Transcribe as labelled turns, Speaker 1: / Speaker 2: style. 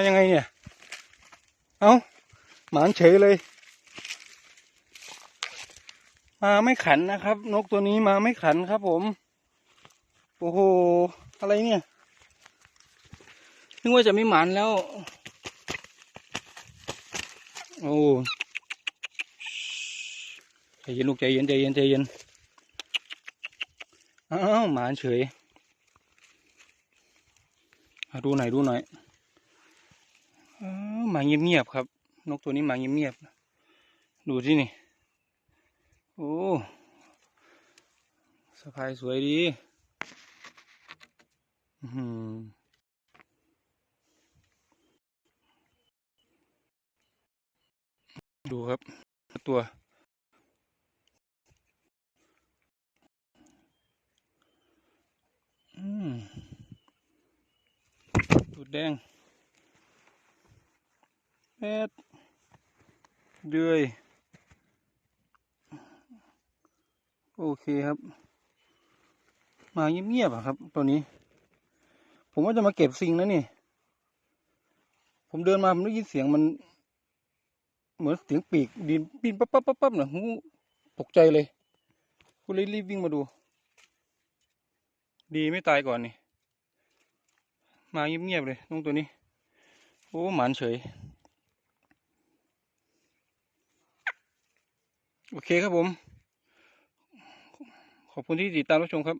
Speaker 1: มายังไงเนี่ย เอาหมานเฉยเลย มาไม่ขันนะครับ นกตัวนี้มาไม่ขันครับผม โอ้โห อะไรเนี่ยนึกว่าจะไม่หมานแล้ว โอ้ใจเย็นลูกใจเย็นใจเย็นใจเย็นอ้าวหมานเฉยดูหน่อยดูหน่อย มาเงียบๆครับ นกตัวนี้หมาเงียบๆดูที่นี่ โอ้สะพายสวยดีอื้อหือดูครับ ตัวอืมตูดแดง แอดเดือย โอเคครับ มาเงียบๆอะครับ ตัวนี้ ผมว่าจะมาเก็บซิงนะนี่ ผมเดินมาผมได้ยินเสียงมัน เหมือนเสียงปีกดินบินปั๊บปั๊บปั๊บปั๊บนะหูตกใจเลยกูเลยรีบวิ่งมาดู ดีไม่ตายก่อนนี่ มาเงียบๆเลยน้องตัวนี้ โอ้หมานเฉย โอเคครับผม ขอบคุณที่ติดตามรับชมครับ